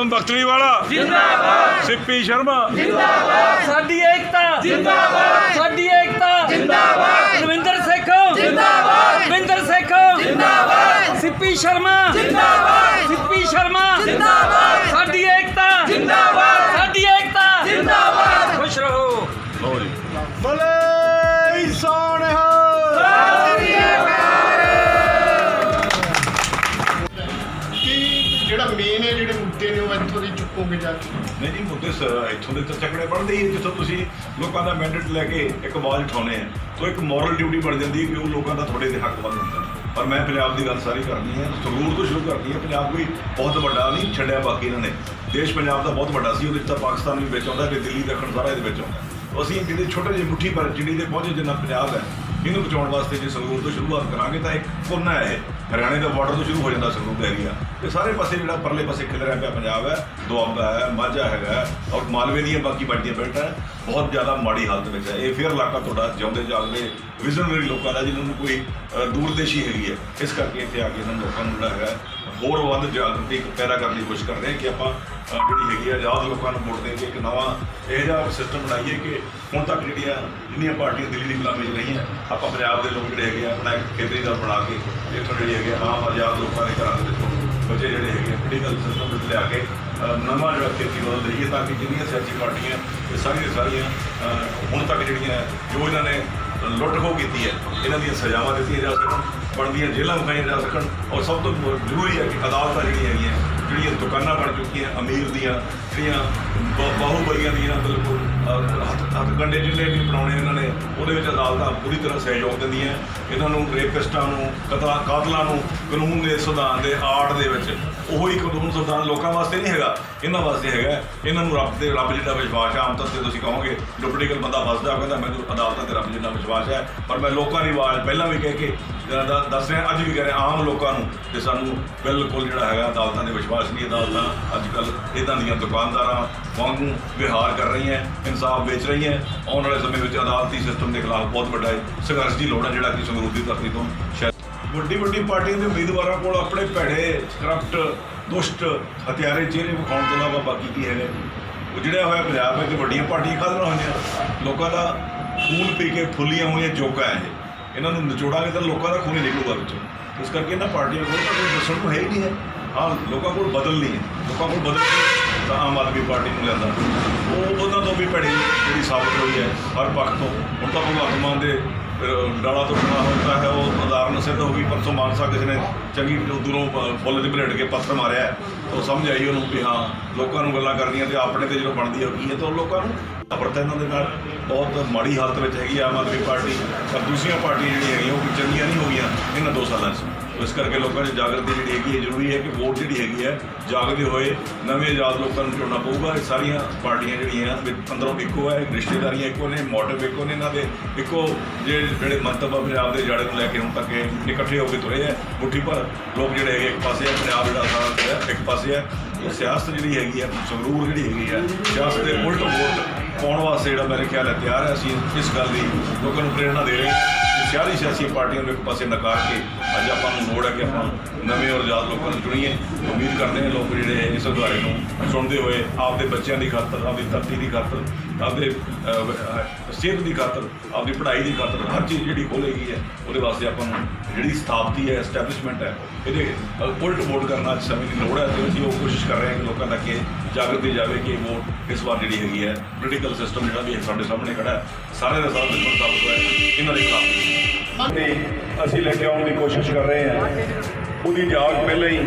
ਹਾਕਮ ਬਖਤਰੀ ਵਾਲਾ। ਜਿੰਦਾਬਾਦ। ਸਿੱਪੀ ਸ਼ਰਮਾ। ਸਾਡੀ ਏਕਤਾ। ਜਿੰਦਾਬਾਦ। ਸਾਡੀ ਏਕਤਾ। ਜਿੰਦਾਬਾਦ। ਰਵਿੰਦਰ ਸੇਖੋਂ। ਜਿੰਦਾਬਾਦ। ਰਵਿੰਦਰ ਸੇਖੋਂ। ਜਿੰਦਾਬਾਦ। ਸਿੱਪੀ ਸ਼ਰਮਾ। ਜਿੰਦਾਬਾਦ। ਸਿੱਪੀ ਸ਼ਰਮਾ। ਜਿੰਦਾਬਾਦ। ਸਾਡੀ ਜਾ ਕੇ। ਨਹੀਂ ਜੀ ਮੁੱਦੇ ਸ- ਇੱਥੋਂ ਦੇ ਤਾਂ ਚੱਕੜੇ ਬਣਦੇ ਹੀ ਆ, ਜਿੱਥੋਂ ਤੁਸੀਂ ਲੋਕਾਂ ਦਾ ਮੈਂਡੇਟ ਲੈ ਕੇ ਇੱਕ ਆਵਾਜ਼ ਉਠਾਉਂਦੇ ਆ। ਤਾਂ ਇੱਕ ਮੋਰਲ ਡਿਊਟੀ ਬਣ ਜਾਂਦੀ ਹੈ ਕਿ ਉਹ ਲੋਕਾਂ ਦਾ ਤੁਹਾਡੇ ਦੇ ਹੱਕ ਬੰਦ ਹੁੰਦਾ ਪਰ ਮੈਂ ਪੰਜਾਬ ਦੀ ਗੱਲ ਸਾਰੀ ਕਰਨੀ ਹੈ ਸੰਗਰੂਰ ਤੋਂ ਸ਼ੁਰੂ ਕਰਨੀ ਹੈ। ਪੰਜਾਬ ਕੋਈ ਬਹੁਤ ਵੱਡਾ ਨਹੀਂ ਛੱਡਿਆ ਬਾਕੀ ਇਹਨਾਂ ਨੇ। ਦੇਸ਼ ਪੰਜਾਬ ਦਾ ਬਹੁਤ ਵੱਡਾ ਸੀ ਉਹਦੇ 'ਚ ਤਾਂ ਪਾਕਿਸਤਾਨ ਵੀ ਵਿੱਚ ਆਉਂਦਾ ਤੇ ਦਿੱਲੀ ਦੱਖਣ ਸਾਰਾ ਇਹਦੇ ਵਿੱਚ ਆਉਂਦਾ ਅਸੀਂ ਜਿਹੜੇ ਛੋਟੇ ਜਿਹੇ ਮੁੱਠੀ ਪਰ ਜਿਹੜੀ ਦੇ ਪਹੁੰਚੇ ਜਿੰਨਾ ਪੰਜਾਬ ਹੈ। ਇਹਨੂੰ ਬਚਾਉਣ ਵਾਸਤੇ ਜੇ ਸੰਗਰੂਰ ਤੋਂ ਸ਼ੁਰੂਆਤ ਕਰਾਂਗੇ ਤਾਂ ਇੱਕ ਕੋਨਾ ਹੈ ਇਹ। ਹਰਿਆਣੇ ਦਾ ਬਾਰਡਰ ਤੋਂ ਸ਼ੁਰੂ ਹੋ ਜਾਂਦਾ ਸੰਗਰੂਰ ਦਾ ਏਰੀਆ ਤੇ ਸਾਰੇ ਪਾਸੇ ਜਿਹੜਾ ਪਰਲੇ ਪਾਸੇ ਖਿਲਰਿਆ ਪਿਆ ਪੰਜਾਬ ਹੈ ਦੁਆਬਾ ਹੈ ਮਾਝਾ ਹੈਗਾ ਔਰ ਮਾਲਵੇ ਦੀਆਂ ਬਾਕੀ ਵੱਡੀਆਂ ਬੈਲਟਾਂ ਹੈ, ਬਹੁਤ ਜ਼ਿਆਦਾ ਮਾੜੀ ਹਾਲਤ ਵਿੱਚ ਹੈ। ਇਹ ਫਿਰ ਇਲਾਕਾ ਤੁਹਾਡਾ ਜਿਉਂਦੇ ਜਾਗਦੇ ਵਿਜ਼ਨਰੀ ਲੋਕਾਂ ਦਾ ਜਿਨ੍ਹਾਂ ਨੂੰ ਕੋਈ ਦੂਰਦੇਸ਼ੀ ਹੈਗੀ ਹੈ। ਇਸ ਕਰਕੇ ਇੱਥੇ ਆ ਕੇ ਇਹਨਾਂ ਲੋਕਾਂ ਨੂੰ ਜਿਹੜਾ ਹੈਗਾ ਹੋਰ ਵੱਧ ਜਾਗਰਤੀ ਪੈਦਾ ਕਰਨ ਦੀ ਕੋਸ਼ਿਸ਼ ਕਰਦੇ ਹਾਂ ਕਿ ਆਪਾਂ ਜਿਹੜੀ ਹੈਗੀ ਹੈ ਆਜ਼ਾਦ ਲੋਕਾਂ ਨੂੰ ਵੋਟ ਦੇ ਕੇ ਇੱਕ ਨਵਾਂ ਇਹੋ ਜਿਹਾ ਸਿਸਟਮ ਬਣਾਈਏ ਕਿ ਹੁਣ ਤੱਕ ਜਿਹੜੀਆਂ, ਜਿੰਨੀਆਂ ਪਾਰਟੀਆਂ ਦਿੱਲੀ ਦੀ ਗੁਲਾਮੀ 'ਚ ਰਹੀਆਂ, ਆਪਾਂ ਪੰਜਾਬ ਦੇ ਲੋਕ ਜਿਹੜੇ ਹੈਗੇ ਆ, ਆਪਣਾ ਇੱਕ ਖੇਤਰੀ ਦਲ ਬਣਾ ਕੇ ਇੱਥੋਂ ਜਿਹੜੇ ਹੈਗੇ ਆਮ ਆਜ਼ਾਦ ਲੋਕਾਂ ਦੇ ਘਰਾਂ ਦੇ ਵਿੱਚੋਂ ਬੱਚੇ ਜਿਹੜੇ ਹੈਗੇ ਪੋਲੀਟੀਕਲ ਸਿਸਟਮ ਵਿੱਚ ਲਿਆ ਕੇ ਨਵਾਂ ਜਿਹੜਾ ਖੇਤੀ ਬਦਲ ਦਈਏ ਤਾਂ ਕਿ ਜਿੰਨੀਆਂ ਸਿਆਸੀ ਪਾਰਟੀਆਂ, ਇਹ ਸਾਰੀਆਂ ਸਾਰੀਆਂ ਹੁਣ ਤੱਕ ਜਿਹੜੀਆਂ ਜੋ ਇਹਨਾਂ ਨੇ ਲੁੱਟ ਖੋਹ ਕੀਤੀ ਹੈ। ਇਹਨਾਂ ਦੀਆਂ ਸਜ਼ਾਵਾਂ ਦਿੱਤੀਆਂ ਜਾ ਸਕਣ, ਬਣਦੀਆਂ ਜੇਲ੍ਹਾਂ ਵਿਖਾਈਆਂ ਜਾ ਸਕਣ ਔਰ ਸਭ ਤੋਂ ਜ਼ਰੂਰੀ ਹੈ ਕਿ ਅਦਾਲਤਾਂ ਜਿਹੜੀਆਂ ਹੈਗੀਆਂ, ਜਿਹੜੀਆਂ ਦੁਕਾਨਾਂ ਬਣ ਚੁੱਕੀਆਂ, ਅਮੀਰ ਦੀਆਂ, ਜਿਹੜੀਆਂ ਬ- ਬਾਹੂਬਲੀਆਂ ਦੀਆਂ ਬਿਲਕੁਲ ਅ, ਹੱਥ ਹੱਥ ਕੰਡੇ ਜਿੰਨੇ ਵੀ ਬਣਾਉਣੇ ਇਹਨਾਂ ਨੇ ਉਹਦੇ ਵਿੱਚ ਅਦਾਲਤਾਂ ਪੂਰੀ ਤਰ੍ਹਾਂ ਸਹਿਯੋਗ ਦਿੰਦੀਆਂ ਇਹਨਾਂ ਨੂੰ ਰੇਪਿਸਟਾਂ ਨੂੰ ਕਤਲਾ ਕਾਤਲਾਂ ਨੂੰ ਕਾਨੂੰਨ ਦੇ ਸੰਵਿਧਾਨ ਦੇ ਆੜ ਦੇ ਵਿੱਚ ਉਹੀ ਕਾਨੂੰਨ ਸੰਵਿਧਾਨ ਲੋਕਾਂ ਵਾਸਤੇ ਨਹੀਂ ਹੈਗਾ ਇਹਨਾਂ ਵਾਸਤੇ ਹੈਗਾ ਇਹਨਾਂ ਨੂੰ ਰੱਬ ਦੇ ਰੱਬ ਜਿੱਡਾ ਵਿਸ਼ਵਾਸ ਹੈ ਆਮ ਤੌਰ ਤੇ ਤੁਸੀਂ ਕਹੋਗੇ ਜੋ ਪੋਲੀਟੀਕਲ ਬੰਦਾ ਫਸਦਾ ਉਹ ਕਹਿੰਦਾ ਮੈਨੂੰ ਅਦਾਲਤਾਂ ਤੇ ਰੱਬ ਜਿੰਨਾ ਵਿਸ਼ਵਾਸ ਹੈ ਪਰ ਮੈਂ ਲੋਕਾਂ ਦੀ ਆਵਾਜ਼ ਪਹਿਲਾਂ ਵੀ ਕਹਿ ਕੇ ਦ- ਦੱਸ ਰਿਹਾ ਅੱਜ ਵੀ ਕਹਿ ਰਿਹਾ ਆਮ ਲੋਕਾਂ ਨੂੰ ਤੇ ਸਾਨੂੰ ਬਿਲਕੁਲ ਜਿਹੜਾ ਹੈਗਾ ਅਦਾਲਤਾਂ ਦੇ ਵਿਸ਼ਵਾਸ ਨਹੀਂ ਅਦਾਲਤਾਂ ਅੱਜ ਕੱਲ੍ਹ ਇਦਾਂ ਦੀਆਂ ਦੁਕਾਨਦਾਰਾਂ ਵਾਂਗੂ ਵਿਹਾਰ ਕਰ ਰਹੀ ਹੈ ਇਨਸਾਫ ਵੇਚ ਰਹੀ ਹੈ ਆਉਣ ਵਾਲੇ ਸਮੇਂ ਵਿੱਚ ਅਦਾਲਤੀ ਸਿਸਟਮ ਦੇ ਖਿਲਾਫ ਬਹੁਤ ਵੱਡਾ ਸੰਘਰਸ਼ ਦੀ ਲੋੜ ਹੈ, ਜਿਹੜਾ ਕਿ ਸੰਗਰੂਰ ਦੀ ਧਰਤੀ ਤੋਂ ਸ਼ਾਇਦ ਵੱਡੀ ਵੱਡੀ ਪਾਰਟੀਆਂ ਦੇ ਉਮੀਦਵਾਰਾਂ ਕੋਲ ਆਪਣੇ ਭੈੜੇ, ਕਰਪਟ, ਦੁਸ਼ਟ ਹਥਿਆਰੇ ਚਿਹਰੇ ਵਿਖਾਉਣ ਤੋਂ ਇਲਾਵਾ ਬਾਕੀ ਕੀ ਹੈਗਾ ਉਹ ਜਿਹੜਾ ਹੋਇਆ ਪੰਜਾਬ ਵਿੱਚ ਵੱਡੀਆਂ ਪਾਰਟੀਆਂ ਖਾਦਣਾ ਹੋਈਆਂ। ਲੋਕਾਂ ਦਾ ਖੂਨ ਪੀ ਕੇ ਫੁੱਲੀਆਂ ਹੋਈਆਂ ਜੋਗਾ ਹੈ ਇਹ। ਇਹਨਾਂ ਨੂੰ ਨਿਚੋੜਾਂਗੇ ਤਾਂ ਲੋਕਾਂ ਦਾ ਖੂਨ ਹੀ ਨਿਕਲੂਗਾ ਵਿੱਚੋਂ। ਇਸ ਕਰਕੇ ਇਹਨਾਂ ਪਾਰਟੀਆਂ ਕੋਲ ਤਾਂ ਕੋਈ ਦੱਸਣ ਨੂੰ ਹੈ ਹੀ ਨਹੀਂ ਹੈ। ਹਾਂ ਲੋਕਾਂ ਕੋਲ ਬਦਲ ਨਹੀਂ ਹੈ। ਲੋਕਾਂ ਕੋਲ ਬਦਲ ਨਹੀਂ ਤਾਂ ਆਮ ਆਦਮੀ ਪਾਰਟੀ ਨੂੰ ਲੈਂਦਾ ਉਹ ਉਹਨਾਂ ਤੋਂ ਵੀ ਭੈੜੀ ਜਿਹੜੀ ਸਾਬਤ ਹੋਈ ਹੈ, ਹਰ ਪੱਖ ਤੋਂ। ਹੁਣ ਤਾਂ ਭਗਵੰਤ ਮਾਨ ਦੇ ਡਾਲਾ ਤੋਂ ਬਣਾ ਹੁੰਦਾ ਹੈ, ਉਹ ਉਦਾਹਰਨ ਸਿੱਧ ਹੋ ਗਈ, ਪਰਸੋਂ ਮਾਨਸਾ ਕਿਸੇ ਨੇ ਚੰਗੀ ਦੂਰੋਂ ਫੁੱਲ ਦੇ ਭਲੇਟ ਕੇ ਪੱਥਰ ਮਾਰਿਆ ਉਹ ਸਮਝ ਆਈ ਉਹਨੂੰ ਵੀ ਹਾਂ, ਲੋਕਾਂ ਨੂੰ ਗੱਲਾਂ ਕਰਨੀਆਂ ਤੇ ਆਪਣੇ ਤੇ ਜਦੋਂ ਬਣਦੀ ਹੋ ਉਹ ਕੀ ਹੈ, ਤਾਂ ਉਹ ਲੋਕਾਂ ਨੂੰ ਨਫ਼ਰਤ ਇਹਨਾਂ ਦੇ ਨਾਲ ਬਹੁਤ ਮਾੜੀ ਹਾਲਤ ਵਿੱਚ ਹੈਗੀ ਆਮ ਆਦਮੀ ਪਾਰਟੀ। ਪਰ ਦੂਸਰੀਆਂ ਪਾਰਟੀਆਂ ਜਿਹੜੀਆਂ ਹੈਗੀਆਂ, ਉਹ ਕੋਈ ਚੰਗੀਆਂ ਨਹੀਂ ਹੋ ਗਈਆਂ, ਇਹਨਾਂ ਦੋ ਸਾਲਾਂ 'ਚ। ਇਸ ਕਰਕੇ ਲੋਕਾਂ 'ਚ ਜਾਗਰਤੀ ਜਿਹੜੀ ਹੈਗੀ ਹੈ ਜ਼ਰੂਰੀ ਹੈ ਕਿ ਵੋਟ ਜਿਹੜੀ ਹੈਗੀ ਹੈ, ਜਾਗਦੇ ਹੋਏ ਨਵੇਂ ਆਜ਼ਾਦ ਲੋਕਾਂ ਨੂੰ ਚੁਣਨਾ ਪਊਗਾ। ਇਹ ਸਾਰੀਆਂ ਪਾਰਟੀਆਂ ਜਿਹੜੀਆਂ ਅੰਦਰੋਂ ਇੱਕੋ ਹੈ ਰਿਸ਼ਤੇਦਾਰੀਆਂ ਇੱਕੋ ਨੇ, ਮੋਟਿਵ ਇੱਕੋ ਨੇ, ਇਹਨਾਂ ਦੇ ਇੱਕੋ ਜਿਹੜੇ ਜਿਹੜੇ ਮੰਤਵ ਆ, ਪੰਜਾਬ ਦੇ ਜਾੜੇ ਨੂੰ ਲੈ ਕੇ ਹੁਣ ਤੱਕ ਇਹ ਇਕੱਠੇ ਹੋ ਕੇ ਤੁਰੇ ਹੈ ਮੁੱਠੀ ਪਰ ਲੋਕ ਜਿਹੜੇ ਹੈਗੇ ਇੱਕ ਪਾਸੇ ਹੈ ਪੰਜਾਬ ਜਿਹੜਾ ਸਾਰਾ ਇੱਕ ਪਾਸੇ ਹੈ ਉਹ ਸਿਆਸਤ ਜਿਹੜੀ ਹੈਗੀ ਹੈ ਸੰਗਰੂਰ ਜਿਹੜੀ ਹੈਗੀ ਹੈ ਸਿਆਸਤ ਦੇ ਉਲਟ ਵੋਟ ਪਾਉਣ ਵਾਸਤੇ ਜਿਹੜਾ ਮੇਰੇ ਖਿਆਲ ਹੈ ਤਿਆਰ ਹੈ। ਅਸੀਂ ਇਸ ਗੱਲ ਦੀ ਲੋਕਾਂ ਨੂੰ ਪ੍ਰੇਰਣਾ ਦੇ ਰਹੇ ਹਾਂ। ਸਾਰੀ ਸਿਆਸੀ ਪਾਰਟੀਆਂ ਨੂੰ ਇੱਕ ਪਾਸੇ ਨਕਾਰ ਕੇ ਅੱਜ ਆਪਾਂ ਨੂੰ ਲੋੜ ਹੈ ਕਿ ਆਪਾਂ ਨਵੇਂ ਔਰ ਆਜ਼ਾਦ ਲੋਕਾਂ ਨੂੰ ਚੁਣੀਏ। ਉਮੀਦ ਕਰਦੇ ਹਾਂ ਲੋਕ ਜਿਹੜੇ ਇਸ ਅਧਾਰੇ ਨੂੰ ਸੁਣਦੇ ਹੋਏ ਆਪਦੇ ਬੱਚਿਆਂ ਦੀ ਖਾਤਰ, ਆਪਦੀ ਧਰਤੀ ਦੀ ਖਾਤਰ ਆਪਦੇ ਸਿਹਤ ਦੀ ਖਾਤਰ ਆਪਦੀ ਪੜ੍ਹਾਈ ਦੀ ਖਾਤਰ ਹਰ ਚੀਜ਼ ਜਿਹੜੀ ਖੋਲੇਗੀ ਹੈ ਉਹਦੇ ਵਾਸਤੇ ਆਪਾਂ ਨੂੰ ਜਿਹੜੀ ਸਥਾਪਤੀ ਹੈ ਐਸਟੈਬਲਿਸ਼ਮੈਂਟ ਹੈ ਇਹਦੇ ਅਹ, ਉਲਟ ਵੋਟ ਕਰਨਾ ਅੱਜ ਸਮੇਂ ਦੀ ਲੋੜ ਹੈ ਤੇ ਅਸੀਂ ਉਹ ਕੋਸ਼ਿਸ਼ ਕਰ ਰਹੇ ਹਾਂ ਕਿ ਲੋਕਾਂ ਤੱਕ ਇਹ ਜਾਗਰਤੀ ਜਾਵੇ ਕਿ ਵੋਟ ਇਸ ਵਾਰ ਜਿਹੜੀ ਹੈਗੀ ਹੈ ਪੋਲੀਟੀਕਲ ਸਿਸਟਮ ਜਿਹੜਾ ਵੀ ਸਾਡੇ ਸਾਹਮਣੇ ਖੜਾ ਹੈ। ਸਾਰੇ ਦਾ ਸਾਰਾ ਦੁਸ਼ਮਣ ਸਾਬਤ ਹੋਇਆ ਇਹਨਾਂ ਦੇ ਖਿਲਾਫ। ਤੇ ਅਸੀਂ ਲੈ ਕੇ ਆਉਣ ਦੀ ਕੋਸ਼ਿਸ਼ ਕਰ ਰਹੇ ਹਾਂ। ਉਹਦੀ ਜਾਗ ਪਹਿਲਾਂ ਹੀ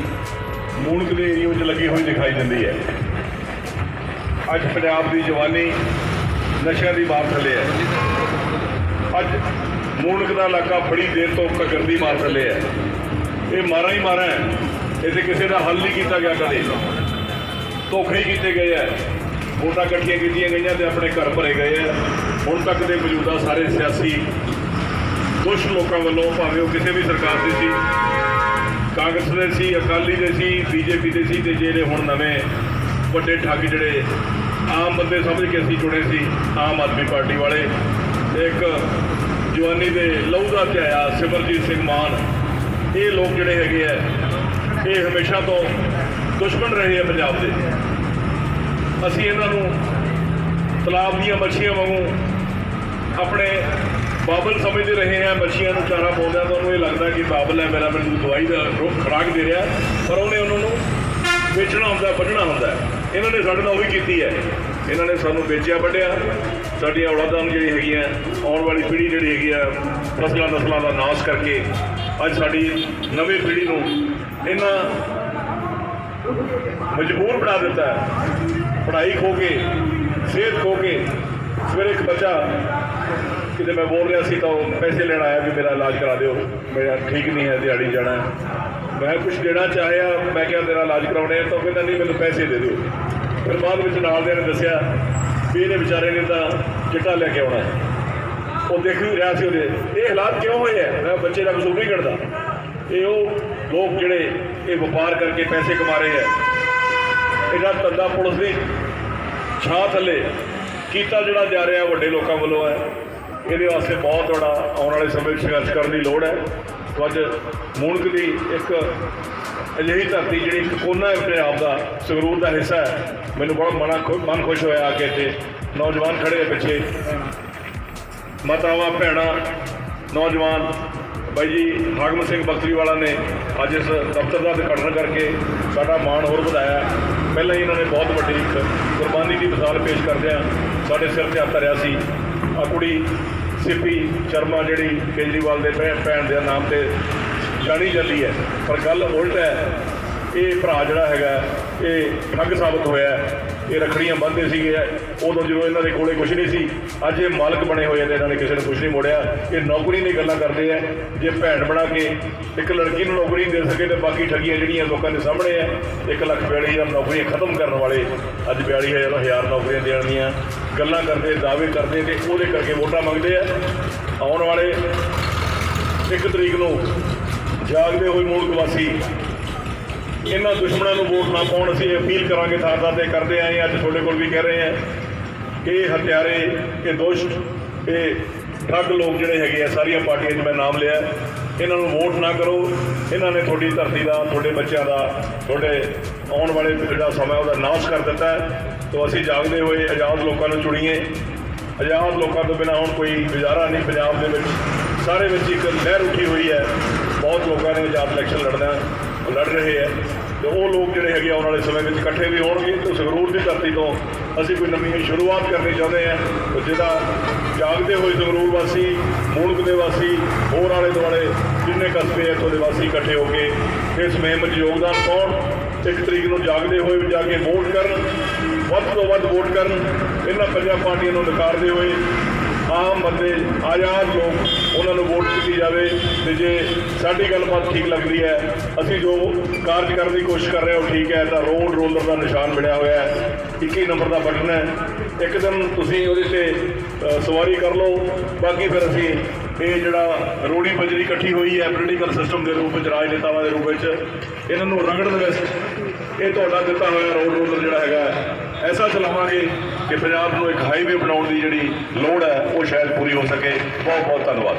ਮੂਣਕ ਦੇ ਏਰੀਏ ਵਿੱਚ ਲੱਗੀ ਹੋਈ ਦਿਖਾਈ ਦਿੰਦੀ ਹੈ। ਅੱਜ ਪੰਜਾਬ ਦੀ ਜਵਾਨੀ ਨਸ਼ਿਆਂ ਦੀ ਮਾਰ ਥੱਲੇ ਹੈ। ਅੱਜ ਮੂਣਕ ਦਾ ਇਲਾਕਾ ਬੜੀ ਦੇਰ ਤੋਂ ਘੱਗਰ ਦੀ ਮਾਰ ਥੱਲੇ ਹੈ। ਇਹ ਮਾਰਾ ਹੀ ਮਾਰਾ ਹੈ। ਇਹਦੇ ਕਿਸੇ ਦਾ ਹੱਲ ਨਹੀਂ ਕੀਤਾ ਗਿਆ ਕਦੇ। ਧੋਖੇ ਹੀ ਕੀਤੇ ਗਏ ਹੈ। ਵੋਟਾਂ ਇਕੱਠੀਆਂ ਕੀਤੀਆਂ ਗਈਆਂ ਤੇ ਆਪਣੇ ਘਰ ਭਰੇ ਗਏ ਹੈ। ਹੁਣ ਤੱਕ ਦੇ ਮੌਜੂਦਾ ਸਾਰੇ ਸਿਆਸੀ ਕੁਝ ਲੋਕਾਂ ਵੱਲੋਂ ਭਾਵੇਂ ਉਹ ਕਿਸੇ ਵੀ ਸਰਕਾਰ ਦੇ ਸੀ, ਕਾਂਗਰਸ ਦੇ ਸੀ, ਅਕਾਲੀ ਦੇ ਸੀ, ਬੀਜੇਪੀ ਦੇ ਸੀ ਤੇ ਜਿਹੜੇ ਹੁਣ ਨਵੇਂ ਵੱਡੇ ਠੱਗ ਜਿਹੜੇ ਆਮ ਬੰਦੇ ਸਮਝ ਕੇ ਅਸੀਂ ਚੁਣੇ ਸੀ, ਆਮ ਆਦਮੀ ਪਾਰਟੀ ਵਾਲੇ। ਇੱਕ ਜਵਾਨੀ ਦੇ ਲਹੂ ਦਾ ਧਿਆਇਆ ਸਿਮਰਜੀਤ ਸਿੰਘ ਮਾਨ। ਇਹ ਲੋਕ ਜਿਹੜੇ ਹੈਗੇ ਆ, ਇਹ ਹਮੇਸ਼ਾ ਤੋਂ ਦੁਸ਼ਮਣ ਰਹੇ ਆ ਪੰਜਾਬ ਦੇ। ਅਸੀਂ ਇਹਨਾਂ ਨੂੰ ਤਲਾਬ ਦੀਆਂ ਮੱਛੀਆਂ ਵਾਂਗੂ ਆਪਣੇ ਬਾਬਲ ਸਮਝਦੇ ਰਹੇ ਆ, ਮੱਛੀਆਂ ਨੂੰ ਚਾਰਾ ਪਾਉਂਦਿਆਂ ਤਾਂ ਉਹਨੂੰ ਇਹ ਲੱਗਦਾ ਕਿ ਬਾਬਲ ਹੈ, ਮੇਰਾ ਮੈਨੂੰ ਦਵਾਈ ਦਾ ਰੋਗ ਖੁਰਾਕ ਦੇ ਰਿਹਾ, ਪਰ ਉਹਨੇ ਉਹਨਾਂ ਨੂੰ ਵੇਚਣਾ ਹੁੰਦਾ, ਵੱਢਣਾ ਹੁੰਦਾ। ਇਹਨਾਂ ਨੇ ਸਾਡੇ ਨਾਲ ਉਹ ਵੀ ਕੀਤੀ ਹੈ। ਇਹਨਾਂ ਨੇ ਸਾਨੂੰ ਵੇਚਿਆ, ਵੱਢਿਆ। ਸਾਡੀਆਂ ਔਲਾਦਾਂ ਨੂੰ ਜਿਹੜੀ ਹੈਗੀਆਂ, ਆਉਣ ਵਾਲੀ ਪੀੜ੍ਹੀ ਜਿਹੜੀ ਹੈਗੀ ਆ, ਫਸਲਾਂ ਨਸਲਾਂ ਦਾ ਨਾਸ਼ ਕਰਕੇ ਅੱਜ ਸਾਡੀ ਨਵੀਂ ਪੀੜ੍ਹੀ ਨੂੰ ਇਹਨਾਂ ਮਜਬੂਰ ਬਣਾ ਦਿੱਤਾ ਹੈ। ਪੜ੍ਹਾਈ ਖੋ ਕੇ, ਸਿਹਤ ਖੋ ਕੇ, ਸਵੇਰੇ ਇੱਕ ਬੱਚਾ ਕਿਤੇ ਮੈਂ ਬੋਲ ਰਿਹਾ ਸੀ ਤਾਂ ਉਹ ਪੈਸੇ ਲੈਣ ਆਇਆ ਕਿ ਮੇਰਾ ਇਲਾਜ ਕਰਾ ਦਿਓ। ਮੇਰਾ ਠੀਕ ਨਹੀਂ ਹੈ, ਦਿਹਾੜੀ ਜਾਣਾ ਮੈਂ ਕੁਝ ਦੇਣਾ ਚਾਹਿਆ, ਮੈਂ ਕਿਹਾ ਤੇਰਾ ਇਲਾਜ ਕਰਾਉਣੇ ਆ ਤਾਂ ਉਹ ਕਹਿੰਦਾ, ਨਹੀਂ, ਮੈਨੂੰ ਪੈਸੇ ਦੇ ਦਿਓ। ਫਿਰ ਬਾਅਦ ਵਿੱਚ ਨਾਲ ਦੇ ਨੇ ਦੱਸਿਆ ਵੀ ਇਹਨੇ ਵਿਚਾਰੇ ਨੇ ਤਾਂ ਚਿੱਟਾ ਲੈ ਕੇ ਆਉਣਾ ਉਹ ਦੇਖ ਵੀ ਰਿਹਾ ਸੀ ਉਹਦੇ। ਇਹ ਹਾਲਾਤ ਕਿਉਂ ਹੋਏ ਆ ਮੈਂ ਬੱਚੇ ਦਾ ਕਸੂਰ ਨਹੀਂ ਕਰਦਾ ਇਹ ਉਹ ਲੋਕ ਜਿਹੜੇ ਇਹ ਵਪਾਰ ਕਰਕੇ ਪੈਸੇ ਕਮਾ ਰਹੇ ਆ ਇਹਦਾ ਧੰਦਾ ਪੁਲਿਸ ਦੀ ਛਾਂ ਥੱਲੇ ਕੀਤਾ ਜਿਹੜਾ ਜਾ ਰਿਹਾ ਵੱਡੇ ਲੋਕਾਂ ਵੱਲੋਂ ਹੈ। ਇਹਦੇ ਵਾਸਤੇ ਬਹੁਤ ਬੜਾ ਆਉਣ ਵਾਲੇ ਸਮੇਂ ਵਿੱਚ ਸੰਘਰਸ਼ ਕਰਨ ਦੀ ਲੋੜ ਹੈ। ਅੱਜ ਮੂਣਕ ਦੀ ਇੱਕ ਅਜਿਹੀ ਧਰਤੀ ਜਿਹੜੀ ਇੱਕ ਕੋਨਾ ਹੈ ਆਪਣੇ ਆਪ ਦਾ, ਸੰਗਰੂਰ ਦਾ ਹਿੱਸਾ ਹੈ। ਮੈਨੂੰ ਬੜਾ ਮਨਾ ਖੁ- ਮਨ ਖੁਸ਼ ਹੋਇਆ ਆ ਕੇ ਇੱਥੇ ਨੌਜਵਾਨ ਖੜੇ ਆ ਪਿੱਛੇ। ਮਾਤਾਵਾਂ, ਭੈਣਾਂ, ਨੌਜਵਾਨ, ਬਾਈ ਜੀ ਹਾਗਮ ਸਿੰਘ ਬਖਤਰੀਵਾਲਾ ਨੇ ਅੱਜ ਇਸ ਦਫ਼ਤਰ ਦਾ ਉਦਘਾਟਨ ਕਰਕੇ ਸਾਡਾ ਮਾਣ ਹੋਰ ਵਧਾਇਆ। ਪਹਿਲਾਂ ਹੀ ਇਹਨਾਂ ਨੇ ਬਹੁਤ ਵੱਡੀ ਇੱਕ ਕੁਰਬਾਨੀ ਦੀ ਮਿਸਾਲ ਪੇਸ਼ ਕਰਦਿਆਂ ਸਾਡੇ ਸਿਰ ਤੇ ਹੱਥ ਧਰਿਆ ਸੀ। ਆ ਕੁੜੀ ਸਿੱਪੀ ਸ਼ਰਮਾ ਜਿਹੜੀ ਕੇਜਰੀਵਾਲ ਦੇ ਭੈ- ਭੈਣ ਦੇ ਨਾਮ ਤੇ ਜਾਣੀ ਜਾਂਦੀ ਹੈ। ਪਰ ਗੱਲ ਉਲਟ ਹੈ, ਇਹ ਭਰਾ ਜਿਹੜਾ ਹੈਗਾ, ਇਹ ਠੱਗ ਸਾਬਤ ਹੋਇਆ ਇਹ ਰਖੜੀਆਂ ਬੰਨ੍ਹਦੇ ਸੀਗੇ। ਉਦੋਂ ਜਦੋਂ ਇਹਨਾਂ ਦੇ ਕੋਲੇ ਕੁਝ ਨਹੀਂ ਸੀ, ਅੱਜ ਇਹ ਮਾਲਕ ਬਣੇ ਹੋਏ ਨੇ ਇਹਨਾਂ ਨੇ ਕਿਸੇ ਨੂੰ ਕੁਝ ਨਹੀਂ ਮੋੜਿਆ। ਇਹ ਨੌਕਰੀ ਦੀ ਗੱਲਾਂ ਕਰਦੇ ਆ। ਜੇ ਭੈਣ ਬਣਾ ਕੇ ਇੱਕ ਲੜਕੀ ਨੂੰ ਨੌਕਰੀ ਨਹੀਂ ਦੇ ਸਕੇ ਤੇ ਬਾਕੀ ਠੱਗੀਆਂ ਜਿਹੜੀਆਂ ਲੋਕਾਂ ਦੇ ਸਾਹਮਣੇ ਆ 1 ਲੱਖ ਬਿਆਲੀ ਹਜ਼ਾਰ ਨੌਕਰੀਆਂ ਖਤਮ ਕਰਨ ਵਾਲੇ ਅੱਜ ਬਿਆਲੀ ਹਜ਼ਾਰ ਹਜ਼ਾਰ ਨੌਕਰੀਆਂ ਦੇਣ ਦੀਆਂ ਗੱਲਾਂ ਕਰਦੇ, ਦਾਅਵੇ ਕਰਦੇ ਤੇ ਉਹਦੇ ਕਰਕੇ ਵੋਟਾਂ ਮੰਗਦੇ ਆ। ਆਉਣ ਵਾਲੇ ਇੱਕ ਤਰੀਕ ਨੂੰ ਜਾਗਦੇ ਹੋਏ ਮੂਲਕ ਵਾਸੀ ਇਹਨਾਂ ਦੁਸ਼ਮਣਾਂ ਨੂੰ ਵੋਟ ਨਾ ਪਾਉਣ ਅਸੀਂ ਅਪੀਲ ਕਰਾਂਗੇ ਥਾਂ ਥਾਂ ਤੇ ਕਰਦੇ ਆਏ ਹਾਂ, ਅੱਜ ਤੁਹਾਡੇ ਕੋਲ ਵੀ ਕਹਿ ਰਹੇ ਹਾਂ ਕਿ ਇਹ ਹਥਿਆਰੇ ਇਹ ਦੁਸ਼ਟ ਇਹ ਠੱਗ ਲੋਕ ਜਿਹੜੇ ਹੈਗੇ ਆ ਸਾਰੀਆਂ ਪਾਰਟੀਆਂ 'ਚ ਮੈਂ ਨਾਮ ਲਿਆ। ਇਹਨਾਂ ਨੂੰ ਵੋਟ ਨਾ ਕਰੋ। ਇਹਨਾਂ ਨੇ ਤੁਹਾਡੀ ਧਰਤੀ ਦਾ ਤੁਹਾਡੇ ਬੱਚਿਆਂ ਦਾ ਤੁਹਾਡੇ ਆਉਣ ਵਾਲੇ ਜਿਹੜਾ ਸਮਾਂ ਉਹਦਾ ਨਾਸ਼ ਕਰ ਦਿੱਤਾ ਹੈ। ਤੋਂ ਅਸੀਂ ਜਾਗਦੇ ਹੋਏ ਆਜ਼ਾਦ ਲੋਕਾਂ ਨੂੰ ਚੁਣੀਏ। ਆਜ਼ਾਦ ਲੋਕਾਂ ਤੋਂ ਬਿਨਾਂ ਹੁਣ ਕੋਈ ਗੁਜ਼ਾਰਾ ਨਹੀਂ ਪੰਜਾਬ ਦੇ ਵਿੱਚ। ਸਾਰੇ ਵਿੱਚ ਇੱਕ ਲਹਿਰ ਉੱਠੀ ਹੋਈ ਹੈ। ਬਹੁਤ ਲੋਕਾਂ ਨੇ ਆਜ਼ਾਦ ਇਲੈਕਸ਼ਨ ਲੜਨਾ ਲੜ ਰਹੇ ਹੈ। ਤੇ ਉਹ ਲੋਕ ਜਿਹੜੇ ਹੈਗੇ ਆਉਣ ਵਾਲੇ ਸਮੇਂ ਵਿੱਚ ਇਕੱਠੇ ਵੀ ਹੋਣਗੇ ਤੇ ਸੰਗਰੂਰ ਦੀ ਧਰਤੀ ਤੋਂ ਅਸੀਂ ਕੋਈ ਨਵੀਂ ਸ਼ੁਰੂਆਤ ਕਰਨੀ ਚਾਹੁੰਦੇ ਹਾਂ ਤੇ ਜਿਹਦਾ ਜਾਗਦੇ ਹੋਏ ਸੰਗਰੂਰ ਵਾਸੀ, ਮੂਲਕ ਦੇ ਵਾਸੀ, ਹੋਰ ਆਲੇ ਦੁਆਲੇ ਜਿੰਨੇ ਕਸਬੇ ਇੱਥੋਂ ਦੇ ਵਾਸੀ ਇਕੱਠੇ ਹੋ ਕੇ ਇਸ ਮੁਹਿੰਮ ਵਿੱਚ ਯੋਗਦਾਨ ਪਾਉਣ, ਇੱਕ ਤਰੀਕ ਨੂੰ ਜਾਗਦੇ ਹੋਏ ਵੀ ਜਾ ਕੇ ਵੋਟ ਕਰਨ, ਵੱਧ ਤੋਂ ਵੱਧ ਵੋਟ ਕਰਨ, ਇਹਨਾਂ ਪੰਜਾਂ ਪਾਰਟੀਆਂ ਨੂੰ ਨਕਾਰਦੇ ਹੋਏ ਆਮ ਬੰਦੇ, ਆਜ਼ਾਦ ਲੋਕ, ਉਹਨਾਂ ਨੂੰ ਵੋਟ ਦਿੱਤੀ ਜਾਵੇ ਤੇ ਜੇ ਸਾਡੀ ਗੱਲਬਾਤ ਠੀਕ ਲੱਗਦੀ ਹੈ, ਅਸੀਂ ਜੋ ਕਾਰਜ ਕਰਨ ਦੀ ਕੋਸ਼ਿਸ਼ ਕਰ ਰਹੇ ਹਾਂ ਉਹ ਠੀਕ ਹੈ, ਤਾਂ ਰੋਡ ਰੋਲਰ ਦਾ ਨਿਸ਼ਾਨ ਮਿਲਿਆ ਹੋਇਆ ਹੈ। 21 ਨੰਬਰ ਦਾ ਬਟਨ ਹੈ। ਇੱਕ ਦਿਨ ਤੁਸੀਂ ਉਹਦੇ ਤੇ ਸਵਾਰੀ ਕਰ ਲਓ। ਬਾਕੀ ਫਿਰ ਅਸੀਂ ਇਹ ਜਿਹੜਾ ਰੋੜੀ ਬਜਰੀ ਇਕੱਠੀ ਹੋਈ ਹੈ ਪੋਲੀਟੀਕਲ ਸਿਸਟਮ ਦੇ ਰੂਪ ਵਿੱਚ, ਰਾਜਨੇਤਾਵਾਂ ਦੇ ਰੂਪ ਵਿੱਚ, ਇਹਨਾਂ ਨੂੰ ਰਗੜਨ ਵਿੱਚ ਇਹ ਤੁਹਾਡਾ ਦਿੱਤਾ ਹੋਇਆ ਰੋਡ ਰੋਲਰ ਜਿਹੜਾ ਹੈਗਾ ਐਸਾ ਚਲਾਵਾਂਗੇ ਕਿ ਪੰਜਾਬ ਨੂੰ ਇੱਕ ਹਾਈਵੇ ਬਣਾਉਣ ਦੀ ਜਿਹੜੀ ਲੋੜ ਹੈ, ਉਹ ਸ਼ਾਇਦ ਪੂਰੀ ਹੋ ਸਕੇ। ਬਹੁਤ ਬਹੁਤ ਧੰਨਵਾਦ।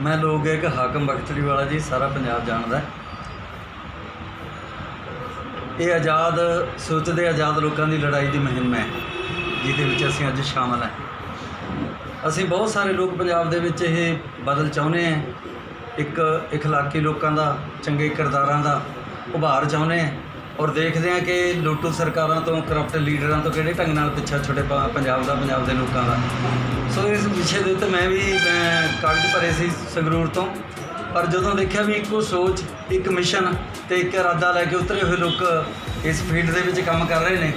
ਮੈਂ ਲੋਕ ਇੱਕ ਹਾਕਮ ਬਖਤਰੀ ਵਾਲਾ ਜੀ, ਸਾਰਾ ਪੰਜਾਬ ਜਾਣਦਾ ਇਹ ਆਜ਼ਾਦ, ਸੋਚਦੇ ਆਜ਼ਾਦ ਲੋਕਾਂ ਦੀ ਲੜਾਈ ਦੀ ਮੁਹਿੰਮ ਹੈ, ਜਿਹਦੇ ਵਿੱਚ ਅਸੀਂ ਅੱਜ ਸ਼ਾਮਲ ਹਾਂ। ਅਸੀਂ ਬਹੁਤ ਸਾਰੇ ਲੋਕ ਪੰਜਾਬ ਦੇ ਵਿੱਚ ਇਹ ਬਦਲ ਚਾਹੁੰਦੇ ਹਾਂ। ਇੱਕ ਇਖਲਾਕੀ ਲੋਕਾਂ ਦਾ, ਚੰਗੇ ਕਿਰਦਾਰਾਂ ਦਾ ਉਭਾਰ ਚਾਹੁੰਦੇ ਹਾਂ। ਔਰ ਦੇਖਦੇ ਹਾਂ ਕਿ ਲੁੱਟੂ ਸਰਕਾਰਾਂ ਤੋਂ ਕਰਪਟ ਲੀਡਰਾਂ ਤੋਂ ਕਿਹੜੇ ਢੰਗ ਨਾਲ ਪਿੱਛਾ ਛੋਟੇ ਪ- ਪੰਜਾਬ ਦਾ, ਪੰਜਾਬ ਦੇ ਲੋਕਾਂ ਦਾ। ਸੋ ਇਸ ਵਿਸ਼ੇ ਦੇ ਉੱਤੇ ਮੈਂ ਵੀ, ਮੈਂ ਕਾਗਜ਼ ਭਰੇ ਸੀ ਸੰਗਰੂਰ ਤੋਂ। ਪਰ ਜਦੋਂ ਦੇਖਿਆ ਵੀ ਇੱਕੋ ਸੋਚ, ਇੱਕ ਮਿਸ਼ਨ ਤੇ ਇੱਕ ਇਰਾਦਾ ਲੈ ਕੇ ਉਤਰੇ ਹੋਏ ਲੋਕ ਇਸ ਫੀਲਡ ਦੇ ਵਿੱਚ ਕੰਮ ਕਰ ਰਹੇ ਨੇ,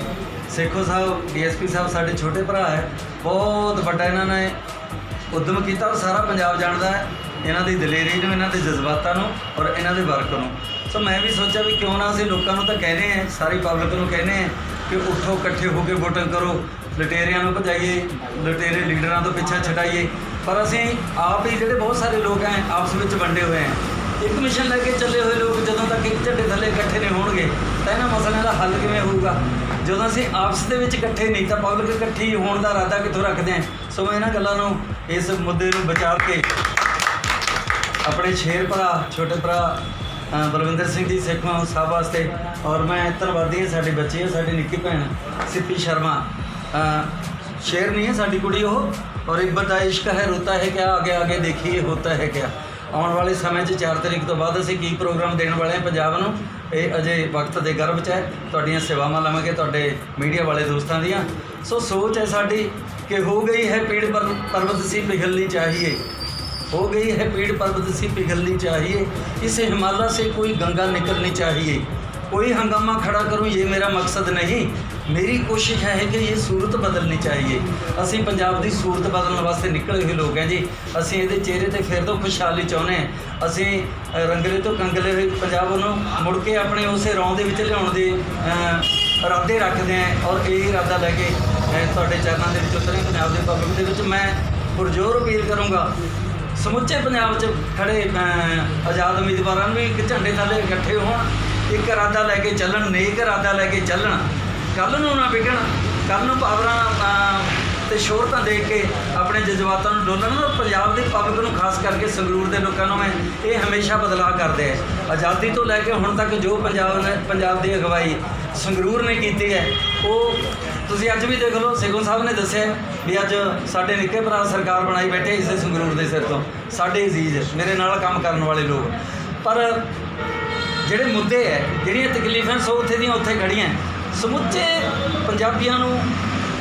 ਸੇਖੋ ਸਾਹਿਬ, ਡੀਐਸਪੀ ਸਾਹਿਬ ਸਾਡੇ ਛੋਟੇ ਭਰਾ ਹੈ, ਬਹੁਤ ਵੱਡਾ ਇਹਨਾਂ ਨੇ ਉਦਮ ਕੀਤਾ ਔਰ ਸਾਰਾ ਪੰਜਾਬ ਜਾਣਦਾ ਹੈ। ਇਹਨਾਂ ਦੀ ਦਲੇਰੀ ਨੂੰ, ਇਹਨਾਂ ਦੇ ਜਜ਼ਬਾਤਾਂ ਨੂੰ ਔਰ ਇਹਨਾਂ ਦੇ ਵਰਕ ਨੂੰ। ਸੋ ਮੈਂ ਵੀ ਸੋਚਿਆ ਵੀ ਕਿਉਂ ਨਾ ਅਸੀਂ ਲੋਕਾਂ ਨੂੰ ਤਾਂ ਕਹਿੰਦੇ ਆ ਸਾਰੀ ਪਬਲਿਕ ਨੂੰ ਕਹਿੰਦੇ ਆ ਕਿ ਉੱਠੋ, ਇਕੱਠੇ ਹੋ ਕੇ ਵੋਟਿੰਗ ਕਰੋ, ਲਟੇਰਿਆਂ ਨੂੰ ਭਜਾਈਏ, ਲਟੇਰੇ ਲੀਡਰਾਂ ਤੋਂ ਪਿੱਛਾ ਛਡਾਈਏ। ਪਰ ਅਸੀਂ ਆਪ ਹੀ ਜਿਹੜੇ ਬਹੁਤ ਸਾਰੇ ਲੋਕ ਹੈ ਆਪਸ ਵਿੱਚ ਵੰਡੇ ਹੋਏ ਹੈ ਇੱਕ ਮਿਸ਼ਨ ਲੈ ਕੇ ਚੱਲੇ ਹੋਏ ਲੋਕ ਜਦੋਂ ਤੱਕ ਇੱਕ ਝੰਡੇ ਥੱਲੇ ਇਕੱਠੇ ਨਹੀਂ ਹੋਣਗੇ, ਤਾਂ ਇਹਨਾਂ ਮਸਲਿਆਂ ਦਾ ਹੱਲ ਕਿਵੇਂ ਹੋਊਗਾ? ਜਦੋਂ ਅਸੀਂ ਆਪਸ ਦੇ ਵਿੱਚ ਇਕੱਠੇ ਨਹੀਂ, ਤਾਂ ਪਬਲਿਕ ਇਕੱਠੀ ਹੋਣ ਦਾ ਇਰਾਦਾ ਕਿੱਥੋਂ ਰੱਖਦੇ ਹਾਂ ਸੋ ਮੈਂ ਇਹਨਾਂ ਗੱਲਾਂ ਨੂੰ, ਇਸ ਮੁੱਦੇ ਨੂੰ ਬਚਾ ਕੇ, ਆਪਣੇ ਸ਼ੇਰ ਭਰਾ, ਛੋਟੇ ਭਰਾ ਬਲਵਿੰਦਰ ਸਿੰਘ ਜੀ, ਸੇਖੋਂ ਸਾਹਿਬ ਵਾਸਤੇ। ਔਰ ਮੈਂ ਧੰਨਵਾਦੀ ਹਾਂ, ਸਾਡੀ ਬੱਚੀ ਹੈ, ਸਾਡੀ ਨਿੱਕੀ ਭੈਣ, ਸਿੱਪੀ ਸ਼ਰਮਾ। ਸ਼ੇਰ ਨਹੀਂ ਹੈ ਸਾਡੀ ਕੁੜੀ ਉਹ। ਔਰ ਇੱਕ ਬਤਾ ਇਸ਼ਕ ਹੈ, ਰੋਤਾ ਹੈ ਕਿਆ ਆਗੇ ਆਗੇ ਦੇਖੀਏ, ਹੋਤਾ ਹੈ ਕਿਆ। ਆਉਣ ਵਾਲੇ ਸਮੇਂ 'ਚ 4 ਤਰੀਕ ਤੋਂ ਬਾਅਦ ਅਸੀਂ ਕੀ ਪ੍ਰੋਗਰਾਮ ਦੇਣ ਵਾਲੇ ਹਾਂ ਪੰਜਾਬ ਨੂੰ, ਇਹ ਅਜੇ ਵਕਤ ਦੇ ਗਰਭ 'ਚ ਹੈ। ਤੁਹਾਡੀਆਂ ਸੇਵਾਵਾਂ ਲਵਾਂਗੇ ਤੁਹਾਡੇ ਮੀਡੀਆ ਵਾਲੇ ਦੋਸਤਾਂ ਦੀਆਂ। ਸੋ ਸੋਚ ਹੈ ਸਾਡੀ ਕਿ ਹੋ ਗਈ ਹੈ ਪੀੜ ਪਰ, ਪਰਬਤ ਸੀ, ਪਿਘਲਣੀ ਚਾਹੀਏ। हो गई है पेड़ पर्वत सी पिघलनी चाहिए इस हिमालय से कोई गंगा निकलनी चाहिए कोई हंगामा खड़ा करूं ये मेरा मकसद नहीं ਮੇਰੀ ਕੋਸ਼ਿਸ਼ ਹੈ ਕਿ ਇਹ ਸੂਰਤ ਬਦਲਣੀ ਚਾਹੀਏ ਅਸੀਂ ਪੰਜਾਬ ਦੀ ਸੂਰਤ ਬਦਲਣ ਵਾਸਤੇ ਨਿਕਲੇ ਹੋਏ ਲੋਕ ਹਾਂ ਜੀ ਅਸੀਂ ਇਹਦੇ ਚਿਹਰੇ ਤੇ ਫਿਰ ਤੋਂ ਖੁਸ਼ਹਾਲੀ ਚਾਹੁੰਦੇ ਹਾਂ ਅਸੀਂ ਅ, ਰੰਗਲੇ ਤੋਂ ਕੰਗਲੇ ਹੋਏ ਪੰਜਾਬ ਨੂੰ ਮੁੜ ਕੇ ਆਪਣੇ ਉਸੇ ਰੌਂ ਦੇ ਵਿੱਚ ਲਿਆਉਣ ਦੇ ਅ, ਇਰਾਦੇ ਰੱਖਦੇ ਹਾਂ ਔਰ ਇਹ ਇਰਾਦਾ ਲੈ ਕੇ ਅ, ਤੁਹਾਡੇ ਚਰਨਾਂ ਦੇ ਵਿੱਚ ਉਤਰੇ ਪੰਜਾਬ ਦੇ ਪਬਲਿਕ ਦੇ ਵਿੱਚ ਮੈਂ ਪੁਰਜੋਰ ਅਪੀਲ ਕਰੂੰਗਾ ਸਮੁੱਚੇ ਪੰਜਾਬ 'ਚ ਖੜੇ ਆਜ਼ਾਦ ਉਮੀਦਵਾਰਾਂ ਨੂੰ ਵੀ ਇੱਕ ਝੰਡੇ ਥੱਲੇ ਇਕੱਠੇ ਹੋਣ ਇੱਕ ਇਰਾਦਾ ਲੈ ਕੇ ਚੱਲਣ ਨੇਕ ਇਰਾਦਾ ਲੈ ਕੇ ਚੱਲਣ ਕੱਲ ਨੂੰ ਨਾ ਵਿਗਣ ਕੱਲ ਨੂੰ ਪਾਵਰਾਂ ਅਮ, ਤੇ ਸ਼ੋਹਰਤਾਂ ਦੇਖ ਕੇ ਆਪਣੇ ਜਜ਼ਬਾਤਾਂ ਨੂੰ ਡੋਲਣ ਔਰ ਪੰਜਾਬ ਦੇ ਪਬਲਿਕ ਨੂੰ ਖਾਸ ਕਰਕੇ ਸੰਗਰੂਰ ਦੇ ਲੋਕਾਂ ਨੂੰ ਮੈਂ ਇਹ ਹਮੇਸ਼ਾ ਬਦਲਾਅ ਕਰਦੇ ਆ। ਆਜ਼ਾਦੀ ਤੋਂ ਲੈ ਕੇ ਹੁਣ ਤੱਕ ਜੋ ਪੰਜਾਬ ਨੇ ਪੰਜਾਬ ਦੀ ਅਗਵਾਈ ਸੰਗਰੂਰ ਨੇ ਕੀਤੀ ਹੈ ਉਹ ਤੁਸੀਂ ਅੱਜ ਵੀ ਦੇਖ ਲਓ ਸੇਗੋਂ ਸਾਹਿਬ ਨੇ ਦੱਸਿਆ ਵੀ ਅੱਜ ਸਾਡੇ ਨਿੱਕੇ ਭਰਾ ਸਰਕਾਰ ਬਣਾਈ ਬੈਠੇ ਇਸੇ ਸੰਗਰੂਰ ਦੇ ਸਿਰ ਤੋਂ। ਸਾਡੇ ਅਜ਼ੀਜ਼, ਮੇਰੇ ਨਾਲ ਕੰਮ ਕਰਨ ਵਾਲੇ ਲੋਕ। ਪਰ ਜਿਹੜੇ ਮੁੱਦੇ ਹੈ ਜਿਹੜੀਆਂ ਤਕਲੀਫਾਂ ਸੋ ਉੱਥੇ ਦੀਆਂ ਉੱਥੇ ਖੜੀਆਂ ਸਮੁੱਚੇ ਪੰਜਾਬੀਆਂ ਨੂੰ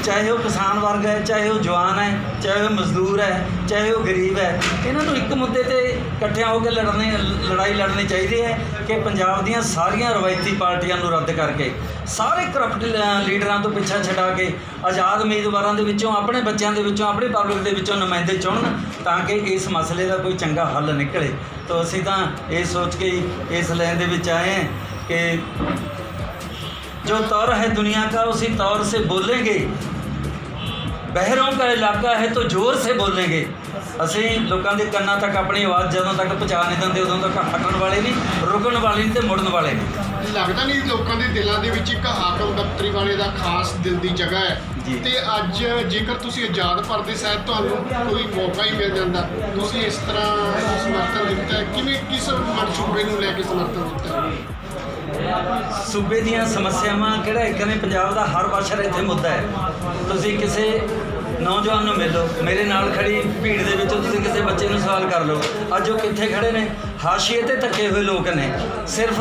ਚਾਹੇ ਉਹ ਕਿਸਾਨ ਵਰਗ ਹੈ, ਚਾਹੇ ਉਹ ਜਵਾਨ ਹੈ, ਚਾਹੇ ਉਹ ਮਜ਼ਦੂਰ ਹੈ, ਚਾਹੇ ਉਹ ਗਰੀਬ ਹੈ, ਇਹਨਾਂ ਨੂੰ ਇੱਕ ਮੁੱਦੇ ਤੇ ਇਕੱਠਿਆਂ ਹੋ ਕੇ ਲੜਨੇ, ਲੜਾਈ ਲੜਨੀ ਚਾਹੀਦੀ ਹੈ ਕਿ ਪੰਜਾਬ ਦੀਆਂ ਸਾਰੀਆਂ ਰਵਾਇਤੀ ਪਾਰਟੀਆਂ ਨੂੰ ਰੱਦ ਕਰਕੇ, ਸਾਰੇ ਕਰਪਟ ਲੀਡਰਾਂ ਤੋਂ ਪਿੱਛਾ ਛਡਾ ਕੇ, ਆਜ਼ਾਦ ਉਮੀਦਵਾਰਾਂ ਦੇ ਵਿੱਚੋਂ, ਆਪਣੇ ਬੱਚਿਆਂ ਦੇ ਵਿੱਚੋਂ, ਆਪਣੇ ਪਬਲਿਕ ਦੇ ਵਿੱਚੋਂ ਨੁਮਾਇੰਦੇ ਚੁਣਨ ਤਾਂ ਕਿ ਇਸ ਮਸਲੇ ਦਾ ਕੋਈ ਚੰਗਾ ਹੱਲ ਨਿਕਲੇ। ਤਾਂ ਅਸੀਂ ਤਾਂ ਇਹ ਸੋਚ ਕੇ ਹੀ ਇਸ ਲਾਈਨ ਦੇ ਵਿੱਚ ਆਏ ਹਾਂ ਕਿ जो तौर है दुनिया का उसी तौर से बोलेंगे बहरों का इलाका है तो जोर से बोलेंगे ਅਸੀਂ ਲੋਕਾਂ ਦੇ ਕੰਨਾਂ ਤੱਕ ਆਪਣੀ ਆਵਾਜ਼ ਜਦੋਂ ਤੱਕ ਪਹੁੰਚਾ ਨਹੀਂ ਦਿੰਦੇ ਉਦੋਂ ਤੱਕ ਹਟਣ ਵਾਲੇ ਨਹੀਂ ਰੁਕਣ ਵਾਲੇ ਨਹੀਂ ਤੇ ਮੁੜਨ ਵਾਲੇ ਨਹੀਂ ਲੱਗਦਾ ਨਹੀਂ ਲੋਕਾਂ ਦੇ ਦਿਲਾਂ ਦੇ ਵਿੱਚ ਇੱਕ ਹਾਕਮ ਦਫ਼ਤਰੀ ਵਾਲੇ ਦਾ ਖਾਸ ਦਿਲ ਦੀ ਜਗ੍ਹਾ ਹੈ ਜੀ। ਤੇ ਅੱਜ ਜੇਕਰ ਤੁਸੀਂ ਆਜ਼ਾਦ ਪਰਦੇ ਸਾਹਿਬ ਤੁਹਾਨੂੰ ਕੋਈ ਮੌਕਾ ਹੀ ਮਿਲ ਜਾਂਦਾ ਤੁਸੀਂ ਇਸ ਤਰ੍ਹਾਂ ਸਮਰਥਨ ਦਿੱਤਾ। ਕਿਵੇਂ ਕਿਸ ਮਨਸੂਬੇ ਨੂੰ ਲੈ ਕੇ ਸਮਰਥਨ ਦਿੱਤਾ? ਸੂਬੇ ਦੀਆਂ ਸਮੱਸਿਆਵਾਂ ਕਿਹੜਾ ਇੱਕ ਨੇ ਪੰਜਾਬ ਦਾ ਹਰ ਵਾਸ਼ਰ ਇੱਥੇ ਮੁੱਦਾ ਹੈ ਤੁਸੀਂ ਕਿਸੇ ਨੌਜਵਾਨ ਨੂੰ ਮਿਲੋ ਮੇਰੇ ਨਾਲ ਖੜੀ ਭੀੜ ਦੇ ਵਿੱਚੋਂ ਤੁਸੀਂ ਕਿਸੇ ਬੱਚੇ ਨੂੰ ਸਵਾਲ ਕਰ ਲਓ ਅੱਜ ਉਹ ਕਿੱਥੇ ਖੜੇ ਨੇ ਹਾਸ਼ੀਏ ਤੇ ਧੱਕੇ ਹੋਏ ਲੋਕ ਨੇ ਸਿਰਫ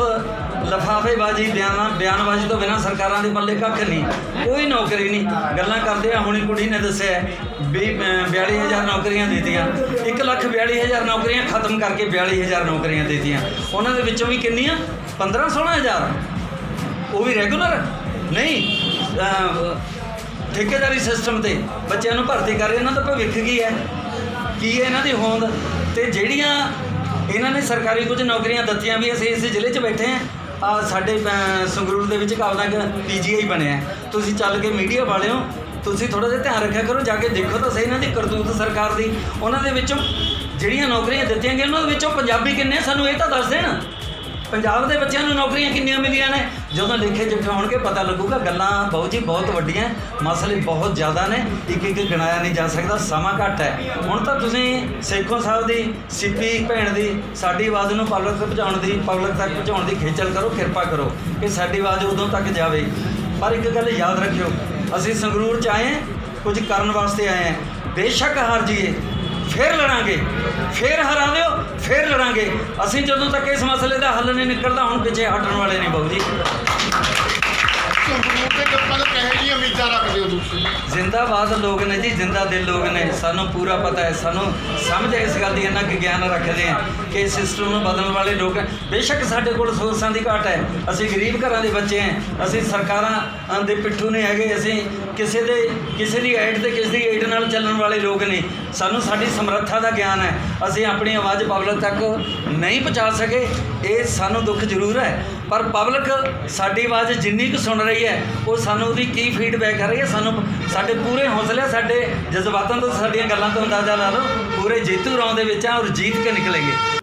ਲਫਾਫੇਬਾਜ਼ੀ ਬਿਆਨਾਂ ਬਿਆਨਬਾਜ਼ੀ ਤੋਂ ਬਿਨਾਂ ਸਰਕਾਰਾਂ ਦੇ ਪੱਲੇ ਕੱਖ ਨਹੀਂ। ਕੋਈ ਨੌਕਰੀ ਨਹੀਂ। ਗੱਲਾਂ ਕਰਦੇ ਆ ਹੁਣੀ ਕੁੜੀ ਨੇ ਦੱਸਿਆ ਵੀ ਅਹ, 42000 ਨੌਕਰੀਆਂ ਦਿੱਤੀਆਂ। 1 ਲੱਖ 42000 ਨੌਕਰੀਆਂ ਖਤਮ ਕਰਕੇ 42000 ਨੌਕਰੀਆਂ ਦਿੱਤੀਆਂ। ਉਹਨਾਂ ਦੇ ਵਿੱਚੋਂ ਵੀ ਕਿੰਨੀਆਂ? 15 16000 ਉਹ ਵੀ ਰੈਗੂਲਰ? ਨਹੀਂ। ਠੇਕੇਦਾਰੀ ਸਿਸਟਮ ਤੇ ਬੱਚਿਆਂ ਨੂੰ ਭਰਤੀ ਕਰ ਰਹੇ ਇਹਨਾਂ ਦਾ ਭਵਿੱਖ ਕੀ ਹੈ? ਕੀ ਹੈ ਇਹਨਾਂ ਦੀ ਹੋਂਦ? ਤੇ ਜਿਹੜੀਆਂ ਇਹਨਾਂ ਨੇ ਸਰਕਾਰੀ ਕੁਝ ਨੌਕਰੀਆਂ ਦਿੱਤੀਆਂ ਵੀ ਅਸੀਂ ਇਸ ਜ਼ਿਲ੍ਹੇ 'ਚ ਬੈਠੇ ਹਾਂ ਆ ਸਾਡੇ ਅਹ, ਸੰਗਰੂਰ ਦੇ ਵਿੱਚ ਕਾਵਲਾ ਪੀਜੀਆਈ ਬਣਿਆ। ਤੁਸੀਂ ਚੱਲ ਕੇ ਮੀਡੀਆ ਵਾਲਿਓ ਤੁਸੀਂ ਥੋੜਾ ਜਿਹਾ ਧਿਆਨ ਰੱਖਿਆ ਕਰੋ ਜਾ ਕੇ ਦੇਖੋ ਤਾਂ ਸਹੀ ਇਹਨਾਂ ਦੀ ਕਰਤੂਤ ਸਰਕਾਰ ਦੀ। ਉਹਨਾਂ ਦੇ ਵਿੱਚੋਂ ਜਿਹੜੀਆਂ ਨੌਕਰੀਆਂ ਦਿੱਤੀਆਂ ਗਈਆਂ ਉਹਨਾਂ ਦੇ ਵਿੱਚੋਂ ਪੰਜਾਬੀ ਕਿੰਨੇ ਸਾਨੂੰ ਇਹ ਤਾਂ ਦੱਸ ਦੇਣ। ਪੰਜਾਬ ਦੇ ਬੱਚਿਆਂ ਨੂੰ ਨੌਕਰੀਆਂ ਕਿੰਨੀਆਂ ਮਿਲੀਆਂ ਨੇ? ਜਦੋਂ ਲਿਖੇ ਜਿੱਥੇ ਹੋਣਗੇ ਪਤਾ ਲੱਗੂਗਾ, ਗੱਲਾਂ ਬਹੁਤ ਜੀ ਬਹੁਤ ਵੱਡੀਆਂ, ਮਸਲੇ ਬਹੁਤ ਜ਼ਿਆਦਾ ਨੇ, ਇੱਕ ਇੱਕ ਗਿਣਾਇਆ ਨਹੀਂ ਜਾ ਸਕਦਾ, ਸਮਾਂ ਘੱਟ ਹੈ। ਹੁਣ ਤਾਂ ਤੁਸੀਂ ਸੇਖੋ ਸਾਹਿਬ ਦੀ, ਸਿੱਪੀ ਭੈਣ ਦੀ, ਸਾਡੀ ਆਵਾਜ਼ ਨੂੰ ਪਬਲਿਕ ਤੱਕ ਪਹੁੰਚਾਉਣ ਦੀ, ਪਬਲਿਕ ਤੱਕ ਪਹੁੰਚਾਉਣ ਦੀ ਖੇਚਲ ਕਰੋ, ਕਿਰਪਾ ਕਰੋ ਕਿ ਸਾਡੀ ਆਵਾਜ਼ ਉਦੋਂ ਤੱਕ ਜਾਵੇ। ਪਰ ਇੱਕ ਗੱਲ ਯਾਦ ਰੱਖਿਓ, ਅਸੀਂ ਸੰਗਰੂਰ ਚ ਆਏ ਕੁਝ ਕਰਨ ਵਾਸਤੇ ਆਏ ਹਾਂ। ਬੇਸ਼ੱਕ ਹਾਰ ਜੀਏ। ਫਿਰ ਲੜਾਂਗੇ। ਫਿਰ ਹਰਾ ਦਿਓ ਫਿਰ ਲੜਾਂਗੇ। ਅਸੀਂ ਜਦੋਂ ਤੱਕ ਇਸ ਮਸਲੇ ਦਾ ਹੱਲ ਨਹੀਂ ਨਿਕਲਦਾ, ਹੁਣ ਪਿੱਛੇ ਹਟਣ ਵਾਲੇ ਨਹੀਂ ਬਾਬੂ ਜੀ ਸੰਗਰੂਰ ਦੇ ਲੋਕਾਂ ਤੋਂ ਕਹੇ ਜੀ। ਉਮੀਦਾਂ ਰੱਖਦੇ ਹੋ ਤੁਸੀਂ। ਜ਼ਿੰਦਾਬਾਦ ਲੋਕ ਨੇ ਜੀ, ਜ਼ਿੰਦਾ ਦਿਲ ਲੋਕ ਨੇ। ਸਾਨੂੰ ਪੂਰਾ ਪਤਾ ਹੈ, ਸਾਨੂੰ ਸਮਝ ਹੈ ਇਸ ਗੱਲ ਦੀ, ਇੰਨਾ ਕੁ ਗਿਆਨ ਰੱਖਦੇ ਆ ਕਿ ਸਿਸਟਮ ਨੂੰ ਬਦਲਣ ਵਾਲੇ ਲੋਕ ਹੈ। ਬੇਸ਼ੱਕ ਸਾਡੇ ਕੋਲ ਸੋਰਸਾਂ ਦੀ ਘਾਟ ਹੈ। ਅਸੀਂ ਗਰੀਬ ਘਰਾਂ ਦੇ ਬੱਚੇ ਹਾਂ। ਅਸੀਂ ਸਰਕਾਰਾਂ ਦੇ ਪਿੱਠੂ ਨਹੀਂ ਹੈਗੇ। ਅਸੀਂ ਕਿਸੇ ਦੇ, ਕਿਸੇ ਦੀ ਐਡ ਤੇ ਕਿਸੇ ਦੀ ਐਡ ਨਾਲ ਚੱਲਣ ਵਾਲੇ ਲੋਕ ਨੇ ਸਾਨੂੰ ਸਾਡੀ ਸਮਰੱਥਾ ਦਾ ਗਿਆਨ ਹੈ। ਅਸੀਂ ਆਪਣੀ ਆਵਾਜ਼ ਪਬਲਿਕ ਤੱਕ ਨਹੀਂ ਪਹੁੰਚਾ ਸਕੇ। ਇਹ ਸਾਨੂੰ ਦੁੱਖ ਜ਼ਰੂਰ ਹੈ। ਪਰ ਪਬਲਿਕ ਸਾਡੀ ਆਵਾਜ਼ ਜਿੰਨੀ ਕੁ ਸੁਣ ਰਹੀ ਹੈ, ਉਹ ਸਾਨੂੰ ਉਹਦੀ ਕੀ ਫੀਡ ਫੀਡਬੈਕ ਕਰ ਰਹੀ ਹੈ। ਸਾਨੂੰ ਸਾਡੇ ਪੂਰੇ ਹੌਸਲੇ, ਸਾਡੇ ਜਜ਼ਬਾਤਾਂ ਤੋਂ, ਸਾਡੀਆਂ ਗੱਲਾਂ ਤੋਂ ਅੰਦਾਜ਼ਾ ਲਾ ਲਓ। ਪੂਰੇ ਜੇਤੂ ਰੌਂ ਦੇ ਵਿੱਚ ਆ ਔਰ ਜੀਤ ਕੇ ਨਿਕਲेंगे